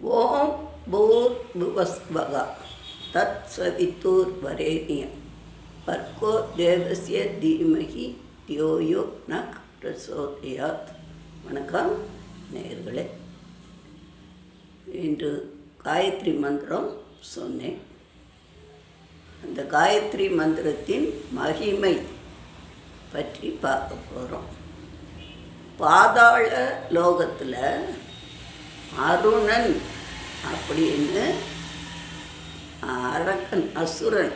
ஓம் பூர் புவஸ்வகா தத் சவித்தூர் வரேனியம் பர்கோ தேவசிய தீமகி தியோயோ நக் பிரசோதயாத். வணக்கம் நேர்களே இன்று காயத்ரி மந்திரம் சொன்னேன். அந்த காயத்ரி மந்திரத்தின் மகிமை பற்றி பார்க்க போகிறோம் பாதாள லோகத்தில் அருணன். அப்படின்னு அரக்கன் அசுரன்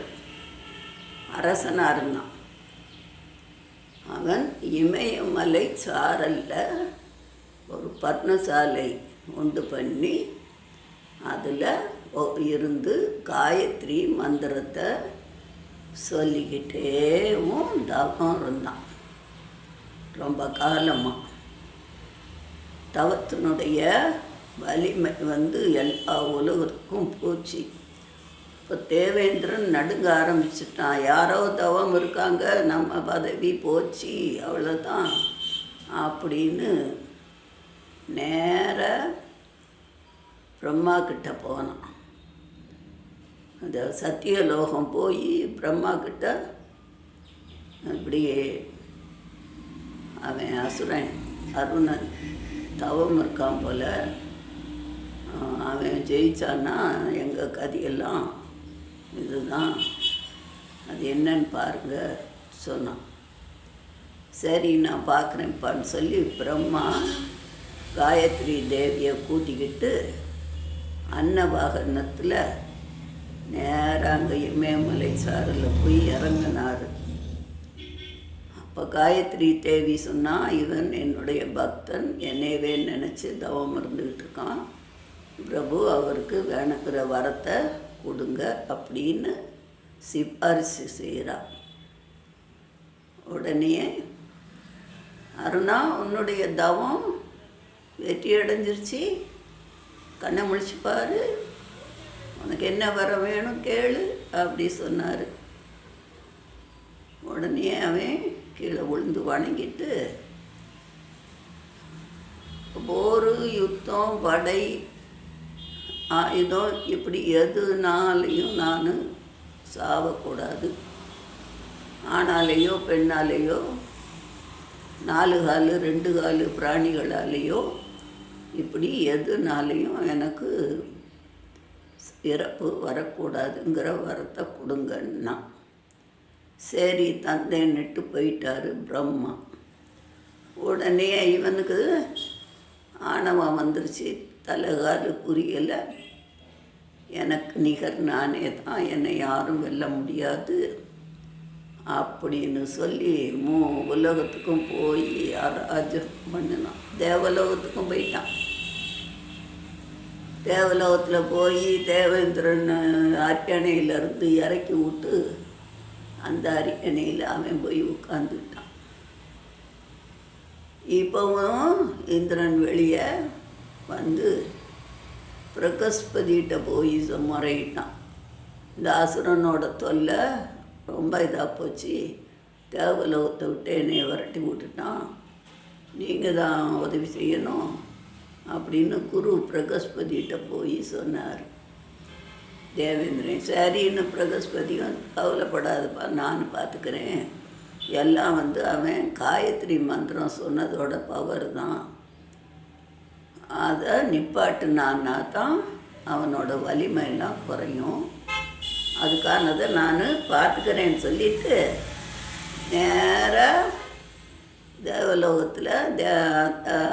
அரசனாக இருந்தான் அவன் இமயமலை சாரல்ல ஒரு பர்ணசாலை உண்டு பண்ணி அதில் இருந்து காயத்ரி மந்திரத்தை சொல்லிக்கிட்டேவும் தவம் இருந்தான். ரொம்ப காலமாக தவத்தினுடைய வலிமை வந்து எல்லா உலகத்துக்கும் போச்சு. இப்போ தேவேந்திரன் நடுங்க ஆரம்பிச்சிட்டான். யாரோ தவம் இருக்காங்க நம்ம பதவி போச்சு அவ்வளோதான் அப்படின்னு நேர பிரம்மா கிட்ட போனான். அந்த சத்தியலோகம் போய் பிரம்மா கிட்ட அப்படியே அவன் அசுரன் அருணன் தவம் இருக்கான் போல அவன் ஜெயிச்சான்னா எங்கள் கதையெல்லாம் இதுதான். அது என்னன்னு பாருங்க சொன்னான். சரி நான் பார்க்குறேன்ப்பான்னு சொல்லி பிரம்மா காயத்ரி தேவியை கூட்டிக்கிட்டு அன்னவாகனத்தில் நேராக அங்கே இமயமலை சாரில் போய் இறங்கினார். அப்போ காயத்ரி தேவி சொன்னால் இவன் என்னுடைய பக்தன் என்னையவே நினச்சி தவம் இருந்துக்கிட்டு இருக்கான். பிரபு அவருக்கு வேணுங்கிற வரத்தை கொடுங்க அப்படின்னு சிபாரிசு செய்கிறார் உடனே அருணா உன்னுடைய தவம் வெற்றி அடைஞ்சிருச்சு. கண்ணை முழிச்சு உனக்கு என்ன வர வேணும் கேளு அப்படி சொன்னார். உடனே அவன் கீழே விழுந்து வணங்கிட்டு போர் யுத்தம் படை ஆயுதம் இப்படி எதுனாலையும் நான் சாவக்கூடாது. ஆணாலேயோ பெண்ணாலேயோ நாலு காலு ரெண்டு காலு பிராணிகளாலேயோ இப்படி எதுனாலையும் எனக்கு இறப்பு வரக்கூடாதுங்கிற வரத்தை கொடுங்கன்னா சரி தந்தைன்னுட்டு போயிட்டாரு பிரம்மா. உடனே இவனுக்கு ஆணவம் வந்துருச்சு தலைகாலு புரியலை எனக்கு நிகர் நானே தான். என்னை யாரும் வெல்ல முடியாது. அப்படின்னு சொல்லி மூ உலகத்துக்கும் போய் அராஜம் பண்ணினான். தேவலோகத்துக்கும் போயிட்டான். தேவலோகத்தில் போய் தேவேந்திரன் அரியணையிலிருந்து இறக்கி விட்டு அந்த அரியணையில் அவன் போய் உட்காந்துட்டான் இப்போவும் இந்திரன் வெளியே வந்து பிரகஸ்பதிகிட்ட போய் முறையிட்டான். இந்த அசுரனோட தொல்லை ரொம்ப இதாக போச்சு. தேவலோகத்தை விட்டு என்னை விரட்டி விட்டுட்டான். நீங்கள் தான் உதவி செய்யணும் அப்படின்னு குரு பிரகஸ்பதிகிட்ட போய் சொன்னார். தேவேந்திரன் சரின்னு பிரகஸ்பதியும் கவலைப்படாதப்பா நான் பார்த்துக்கிறேன் எல்லாம் வந்து அவன் காயத்ரி மந்திரம் சொன்னதோட பவர் தான். அதை நிப்பாட்டுனான்னா தான் அவனோட வலிமையெல்லாம் குறையும். அதுக்கானதை நான் பார்த்துக்கிறேன்னு சொல்லிட்டு நேராக தேவலோகத்தில் தே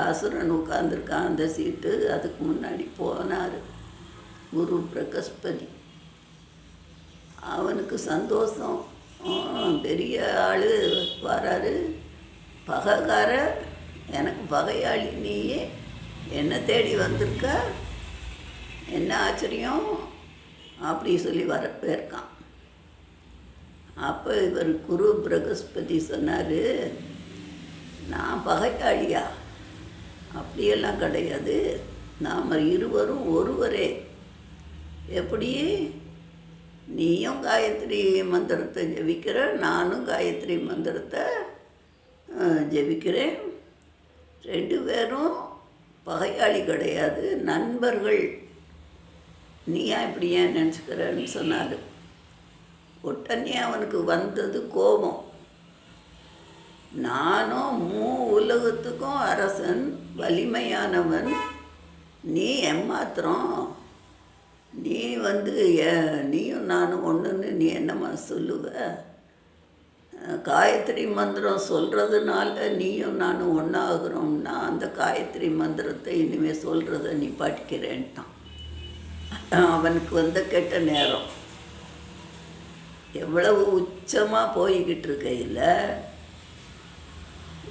அசுரன் உட்காந்துருக்கான் அந்த சீட்டு அதுக்கு முன்னாடி போனார். குரு பிரகஸ்பதி. அவனுக்கு சந்தோஷம். பெரிய ஆள் வராரு. பகைக்கார எனக்கு பகையாளி நீயே. என்ன தேடி வந்திருக்க? என்ன ஆச்சரியம்? அப்படி சொல்லி வர போயிருக்கான். அப்போ இவர் குரு பிரகஸ்பதி சொன்னார் நான் பகைக்காளியா அப்படியெல்லாம் கிடையாது. நாம் இருவரும் ஒருவரே. எப்படி? நீயும் காயத்ரி மந்திரத்தை ஜெபிக்கிற நானும் காயத்ரி மந்திரத்தை ஜெபிக்கிறேன். ரெண்டு பேரும் பகையாளி கிடையாது நண்பர்கள். நீ ஏன் இப்படி ஏன் நினச்சிக்கிறன்னு சொன்னார். உடனே அவனுக்கு வந்தது கோபம். நானும் மூ உலகத்துக்கும் அரசன் வலிமையானவன். நீ ஏமாத்திரம் நீ வந்து ஏ- நீயும் நானும் ஒன்றுன்னு நீ என்னம்மா சொல்லுவ? காயத்ரி மந்திரம் சொல்கிறதுனால நீயும் நானும் ஒன்றாகிறோம்னா அந்த காயத்ரி மந்திரத்தை இனிமேல் சொல்கிறத நீ பாட்டிக்கிறேன்ட்டான் அவனுக்கு வந்த கெட்ட நேரம். எவ்வளவு உச்சமாக போய்கிட்டு இருக்கையில்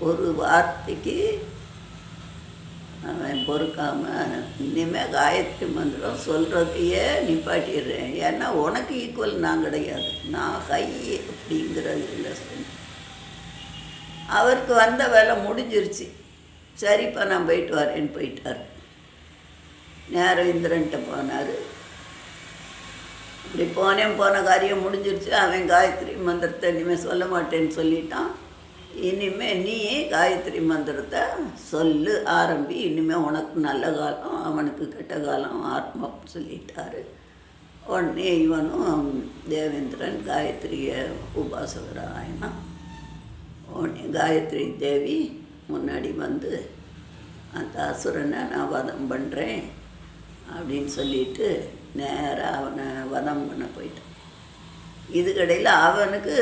ஒரு வார்த்தைக்கு அவன் பொறுக்காம இனிமேல் காயத்ரி மந்திரம் சொல்கிறதையே நிப்பாட்டிடுறேன். ஏன்னா உனக்கு ஈக்குவல் நான் கிடையாது. நான் ஹை அப்படிங்கிறது இல்லை அவருக்கு வந்த வேலை முடிஞ்சிருச்சு. சரிப்பா நான் போயிட்டு வரேன்னு போயிட்டார். நேரம் இந்திரன்ட்ட போனார். இப்படி போனேன் போன காரியம் முடிஞ்சிருச்சு. அவன் காயத்ரி மந்திரத்தை இனிமேல் சொல்ல மாட்டேன்னு சொல்லிட்டான். இனிமே நீ காயத்ரி மந்திரத்தை சொல்லு ஆரம்பி. இனிமேல் உனக்கு நல்ல காலம் அவனுக்கு கெட்ட காலம் ஆத்மம் சொல்லிட்டாரு. உடனே இவனும் தேவேந்திரன் காயத்ரியை உபாசகராயினான் உடனே காயத்ரி தேவி முன்னாடி வந்து அந்த அசுரனை நான் வதம் பண்ணுறேன் அப்படின்னு சொல்லிட்டு நேராக அவனை வதம் பண்ண போயிட்டான். இதுக்கடையில் அவனுக்கு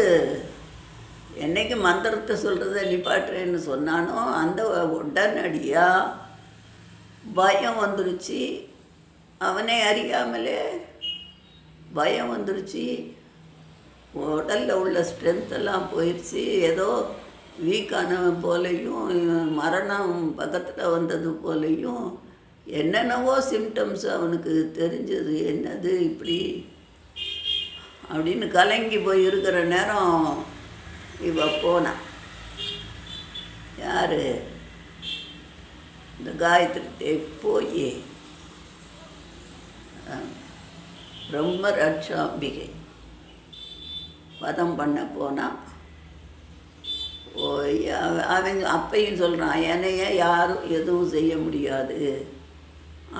என்னைக்கு மந்திரத்தை சொல்கிறத நிப்பாட்டுறேன்னு சொன்னானோ அந்த உடனடியாக பயம் வந்துருச்சு. அவனே அறியாமலே பயம் வந்துருச்சு. உடலில் உள்ள ஸ்ட்ரென்த் எல்லாம் போயிடுச்சு ஏதோ வீக்கானவன் போலையும் மரணம் பக்கத்தில் வந்தது போலையும் என்னென்னவோ சிம்டம்ஸ் அவனுக்கு தெரிஞ்சது. என்னது இப்படி? அப்படின்னு கலங்கி போய் இருக்கிற நேரம் இவ போனான் யார்? இந்த காயத்ரி தேவி போய் பிரம்ம ரட்சாம்பிகை வதம் பண்ண போனால் போய் அவன் அவங்க அப்பையும் சொல்கிறான் என்னைய யாரும் எதுவும் செய்ய முடியாது.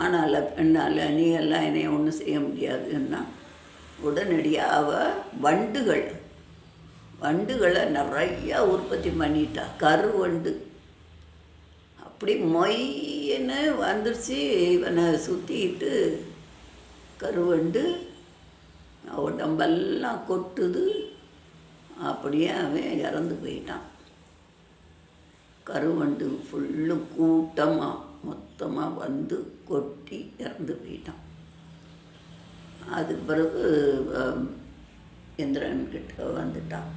ஆனால பெண்ணால் நீ எல்லாம் என்னைய ஒன்றும் செய்ய முடியாதுன்னா உடனடியாக அவள் வண்டுகள் வண்டுகளை நிறையா உற்பத்தி பண்ணிட்டா கருவண்டு அப்படி மொய்ன்னு வந்துருச்சு இவனை சுற்றிட்டு கருவண்டு உடம்பெல்லாம் கொட்டுது அப்படியே அவன் இறந்து போயிட்டான். கருவண்டு ஃபுல்லும் கூட்டமாக மொத்தமாக வந்து கொட்டி இறந்து போயிட்டான். அதுக்கு பிறகு இந்திரன்கிட்ட இந்திரன் கிட்ட வந்துட்டான்.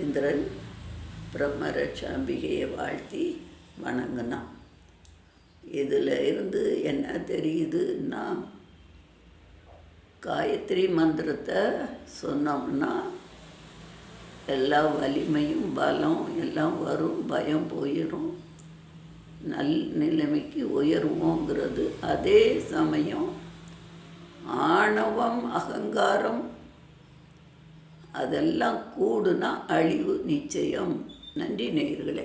இந்திரன் பிரம்மரட்சாம்பிகையை வாழ்த்தி வணங்கினான். இதில் இருந்து என்ன தெரியுதுன்னா காயத்ரி மந்திரத்தை சொன்னோம்னா எல்லா வலிமையும் பலம் எல்லாம் வரும் பயம் போயிடும். நல் நிலைமைக்கு உயருவோங்கிறது. அதே சமயம் ஆணவம் அகங்காரம் அதெல்லாம் கூடுனா அழிவு நிச்சயம். நன்றி நேயர்களே.